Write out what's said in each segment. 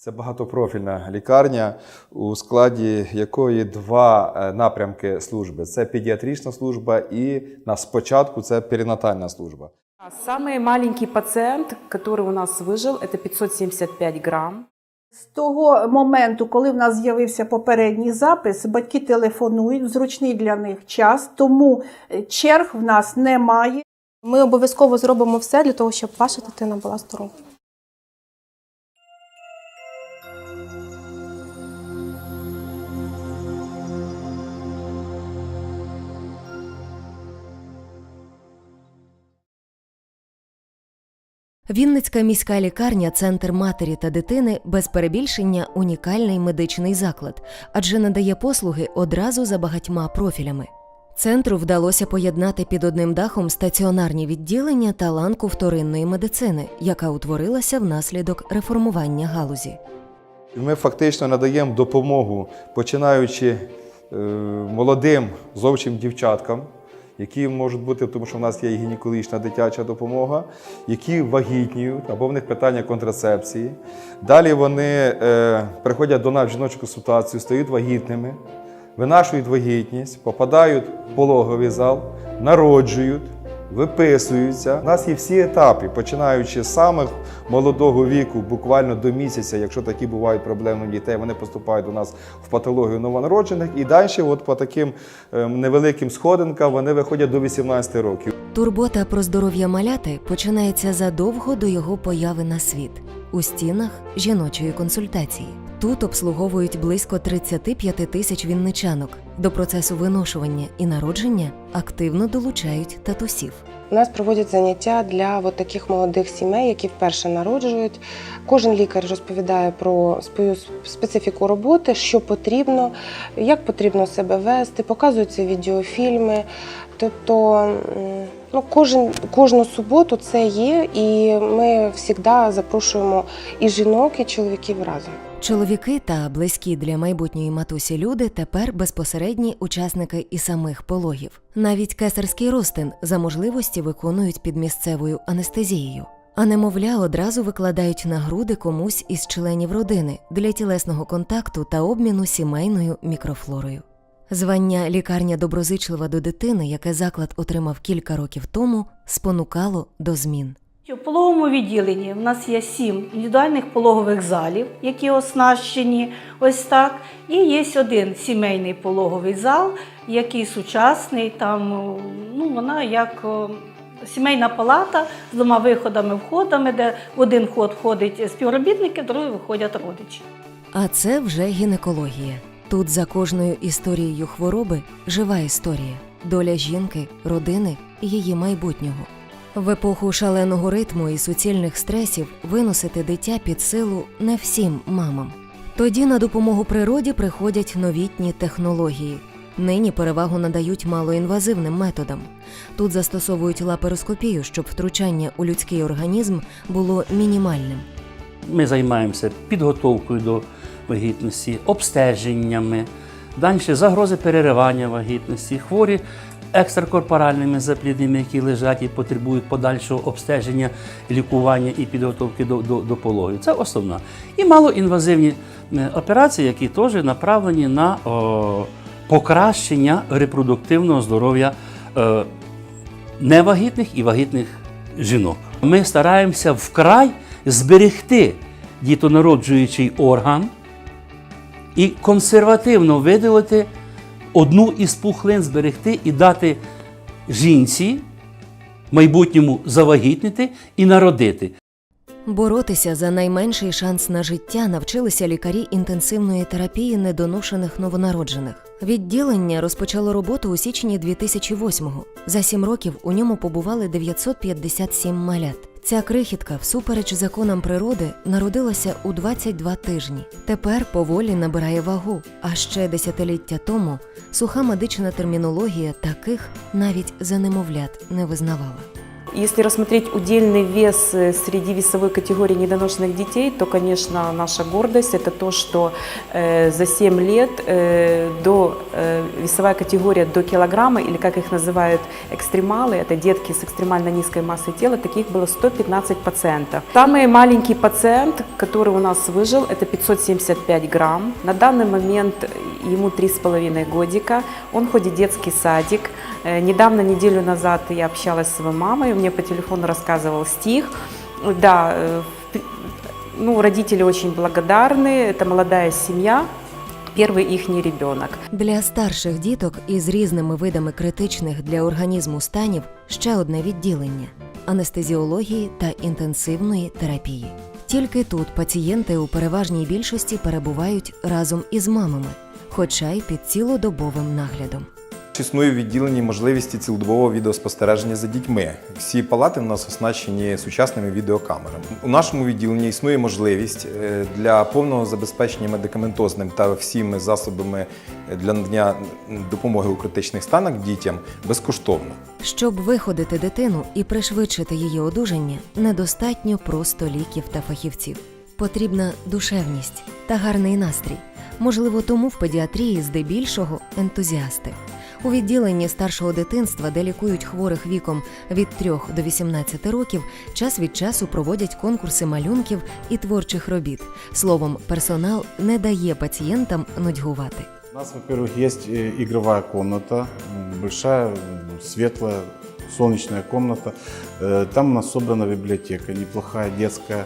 Це багатопрофільна лікарня, у складі якої два е, напрямки служби: це педіатрична служба і на спочатку це перинатальна служба. А Самый маленький пациент, который у нас выжил, это 575 грамм. З того моменту, коли в нас з'явився попередній запис, батьки телефонують в зручний для них час, тому е, черг в нас немає. Ми обов'язково зробимо все для того, щоб ваша дитина була здорова. Вінницька міська лікарня, центр матері та дитини без перебільшення унікальний медичний заклад, адже надає послуги одразу за багатьма профілями. Центру вдалося поєднати під одним дахом стаціонарні відділення та ланку вторинної медицини, яка утворилася внаслідок реформування галузі. Ми фактично надаємо допомогу, починаючи е, молодим зовсім дівчаткам, які можуть бути, тому що в нас є і гінекологічна дитяча допомога, які вагітніють або в них питання контрацепції. Далі вони е, приходять до нас в жіночу консультацію, стають вагітними, винашують вагітність, попадають в пологовий зал, народжують. Виписуються. У нас є всі етапи, починаючи з самих молодого віку, буквально до місяця, якщо такі бувають проблеми дітей, вони поступають до нас в патологію новонароджених. І далі, от по таким е, невеликим сходинкам, вони виходять до 18 років. Турбота про здоров'я маляти починається задовго до його появи на світ у стінах жіночої консультації. Тут обслуговують близько 35 тисяч вінничанок. До процесу виношування і народження активно долучають татусів. У нас проводять заняття для от таких молодих сімей, які вперше народжують. Кожен лікар розповідає про свою специфіку роботи, що потрібно, як потрібно себе вести, показуються відеофільми. Тобто ну, кожен, кожну суботу це є, і ми завжди запрошуємо і жінок, і чоловіків разом. Чоловіки та близькі для майбутньої матусі люди тепер безпосередні учасники і самих пологів. Навіть кесарський розтин за можливості виконують під місцевою анестезією. А немовля одразу викладають на груди комусь із членів родини для тілесного контакту та обміну сімейною мікрофлорою. Звання лікарня доброзичлива до дитини, яке заклад отримав кілька років тому, спонукало до змін. У пологовому відділенні в нас є сім індивідуальних пологових залів, які оснащені ось так. І є один сімейний пологовий зал, який сучасний. Там ну, вона як сімейна палата з двома виходами, входами, де в один ход входять співробітники, в другий виходять родичі. А це вже гінекологія. Тут за кожною історією хвороби жива історія, доля жінки, родини і її майбутнього. В епоху шаленого ритму і суцільних стресів виносити дитя під силу не всім мамам. Тоді на допомогу природі приходять новітні технології. Нині перевагу надають малоінвазивним методам. Тут застосовують лапароскопію, щоб втручання у людський організм було мінімальним. Ми займаємося підготовкою до вагітності, обстеженнями, далі загрози переривання вагітності, хворі екстракорпоральними заплідними, які лежать і потребують подальшого обстеження, лікування і підготовки до, до, до пологів. Це основна. І малоінвазивні е, операції, які теж направлені на о, покращення репродуктивного здоров'я е, невагітних і вагітних жінок. Ми стараємося вкрай зберегти дітонароджуючий орган і консервативно видалити одну із пухлин, зберегти і дати жінці майбутньому завагітнити і народити. Боротися за найменший шанс на життя навчилися лікарі інтенсивної терапії недоношених новонароджених. Відділення розпочало роботу у січні 2008-го. За сім років у ньому побували 957 малят. Ця крихітка, всупереч законам природи, народилася у 22 тижні. Тепер поволі набирає вагу. А ще десятиліття тому суха медична термінологія таких навіть за немовлят не визнавала. Если рассмотреть удельный вес э, среди весовой категории недоношенных детей, то, конечно, наша гордость – это то, что э, за 7 лет э, до, э, весовая категория до килограмма, или как их называют экстремалы, это детки с экстремально низкой массой тела, таких было 115 пациентов. Самый маленький пациент, который у нас выжил, это 575 грамм. На данный момент ему 3,5 годика, он ходит в детский садик. Э, Недавно, неделю назад, я общалась с его мамой, он мне по телефону рассказывал стих. Да, э, в при- ну, родители очень благодарны, это молодая семья, первый их ребенок. Для старших діток із різними видами критичних для організму станів ще одне відділення анестезіології та інтенсивної терапії. Тільки тут пацієнти у переважній більшості перебувають разом із мамами, хоча й під цілодобовим наглядом. Існує в відділенні можливості цілодобового відеоспостереження за дітьми. Всі палати у нас оснащені сучасними відеокамерами. У нашому відділенні існує можливість е, для повного забезпечення медикаментозним та всіми засобами для надання допомоги у критичних станах дітям безкоштовно. Щоб виходити дитину і пришвидшити її одужання, недостатньо просто ліків та фахівців. Потрібна душевність та гарний настрій. Можливо, тому в педіатрії здебільшого ентузіасти. У відділенні старшого дитинства, де лікують хворих віком від 3 до 18 років, час від часу проводять конкурси малюнків і творчих робіт. Словом, персонал не дає пацієнтам нудьгувати. У нас, во-первых, есть э, игровая комната, м, большая, м, светлая, солнечная комната. Э, Там у нас собрана библиотека, неплохая, детская, м,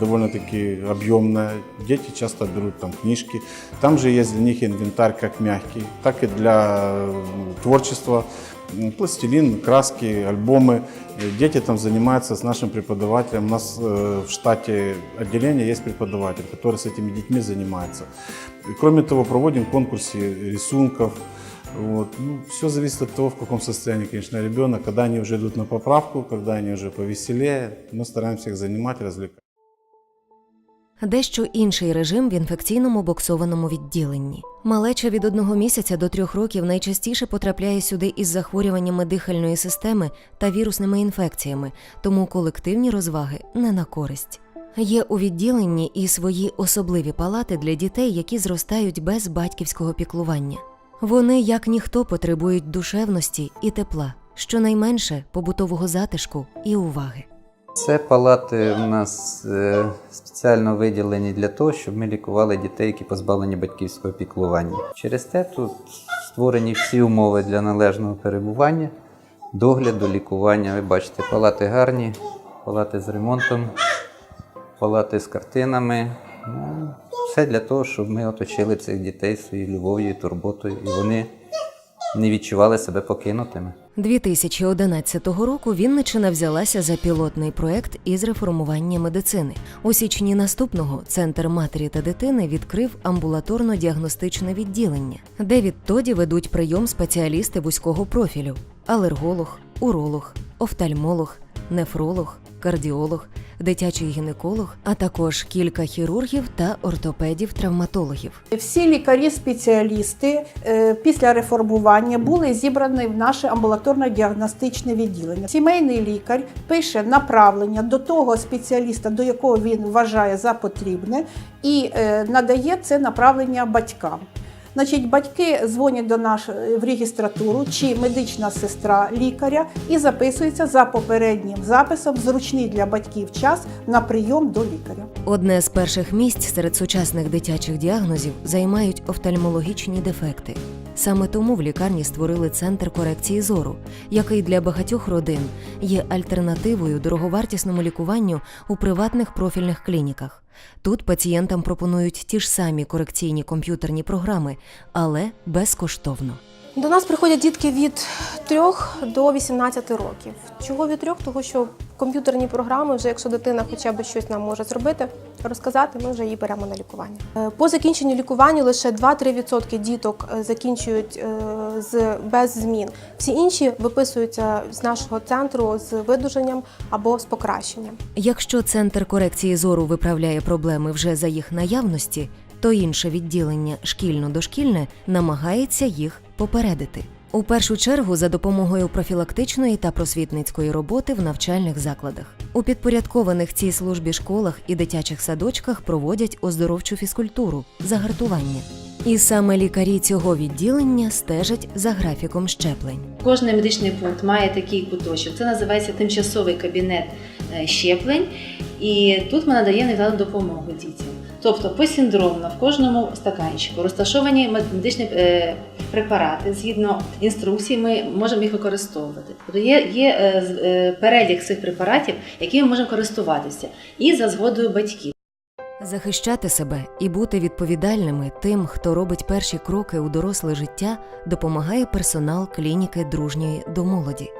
Довольно-таки объемная. Дети часто берут там книжки. Там же есть для них инвентарь как мягкий, так и для творчества. Пластилин, краски, альбомы. Э, Дети там занимаются с нашим преподавателем. У нас э, в штате отделения есть преподаватель, который с этими детьми занимается. И, Кроме того, проводим конкурсы рисунков. Вот. Ну, все зависит от того, в каком состоянии, конечно, ребенок. Когда они уже идут на поправку, когда они уже повеселее, мы стараемся их занимать, развлекать. Дещо інший режим в інфекційному боксованому відділенні. Малеча від одного місяця до трьох років найчастіше потрапляє сюди із захворюваннями дихальної системи та вірусними інфекціями, тому колективні розваги не на користь. Є у відділенні і свої особливі палати для дітей, які зростають без батьківського піклування. Вони, як ніхто, потребують душевності і тепла, щонайменше побутового затишку і уваги. Це палати у нас е, спеціально виділені для того, щоб ми лікували дітей, які позбавлені батьківського піклування. Через те тут створені всі умови для належного перебування, догляду, лікування. Ви бачите, палати гарні, палати з ремонтом, палати з картинами. Ну, все для того, щоб ми оточили цих дітей своєю любов'ю турботою, і вони не відчували себе покинутими. 2011 року Вінниччина взялася за пілотний проект із реформування медицини. У січні наступного центр матері та дитини відкрив амбулаторно-діагностичне відділення, де відтоді ведуть прийом спеціалісти вузького профілю: алерголог, уролог, офтальмолог, нефролог, кардіолог, дитячий гінеколог, а також кілька хірургів та ортопедів-травматологів. Всі лікарі-спеціалісти е, після реформування були зібрані в наше амбулаторно-діагностичне відділення. Сімейний лікар пише направлення до того спеціаліста, до якого він вважає за потрібне, і е, надає це направлення батькам. Значить, батьки дзвонять до нас в регістратуру чи медична сестра лікаря і записуються за попереднім записом зручний для батьків час на прийом до лікаря. Одне з перших місць серед сучасних дитячих діагнозів займають офтальмологічні дефекти. Саме тому в лікарні створили центр корекції зору, який для багатьох родин є альтернативою дороговартісному лікуванню у приватних профільних клініках. Тут пацієнтам пропонують ті ж самі корекційні комп'ютерні програми, але безкоштовно. До нас приходять дітки від 3 до 18 років. Чого від 3? Тому що комп'ютерні програми, вже якщо дитина хоча б щось нам може зробити, розказати, ми вже її беремо на лікування. Е, По закінченню лікування лише 2-3% діток е, закінчують е, з без змін. Всі інші виписуються з нашого центру з видуженням або з покращенням. Якщо центр корекції зору виправляє проблеми вже за їх наявності, то інше відділення шкільно-дошкільне намагається їх попередити. У першу чергу за допомогою профілактичної та просвітницької роботи в навчальних закладах. У підпорядкованих цій службі школах і дитячих садочках проводять оздоровчу фізкультуру, загартування. І саме лікарі цього відділення стежать за графіком щеплень. Кожний медичний пункт має такий куточок. Це називається тимчасовий кабінет е, щеплень. І тут ми надаємо невідкладну допомогу дітям. Тобто посіндромно в кожному стаканчику розташовані медичні е, препарати. Згідно інструкції, ми можемо їх використовувати. Тобто є, є е, е, перелік цих препаратів, якими ми можемо користуватися, і за згодою батьків. Захищати себе і бути відповідальними тим, хто робить перші кроки у доросле життя, допомагає персонал клініки дружньої до молоді.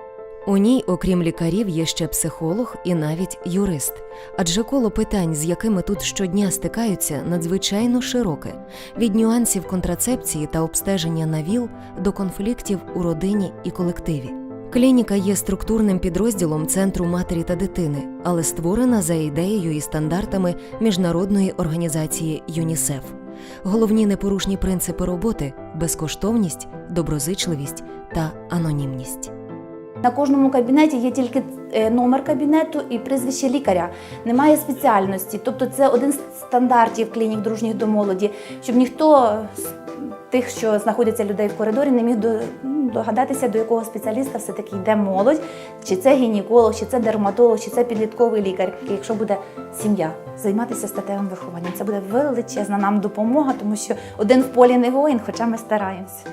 У ній, окрім лікарів, є ще психолог і навіть юрист. Адже коло питань, з якими тут щодня стикаються, надзвичайно широке від нюансів контрацепції та обстеження на ВІЛ до конфліктів у родині і колективі. Клініка є структурним підрозділом Центру матері та дитини, але створена за ідеєю і стандартами міжнародної організації ЮНІСЕФ. Головні непорушні принципи роботи безкоштовність, доброзичливість та анонімність. На кожному кабінеті є тільки е, номер кабінету і прізвище лікаря. Немає спеціальності. Тобто це один з стандартів клінік дружніх до молоді, щоб ніхто з тих, що знаходяться людей в коридорі, не міг ну, догадатися, до якого спеціаліста все-таки йде молодь, чи це гінеколог, чи це дерматолог, чи це підлітковий лікар. Якщо буде сім'я займатися статевим вихованням, це буде величезна нам допомога, тому що один в полі не воїн, хоча ми стараємося.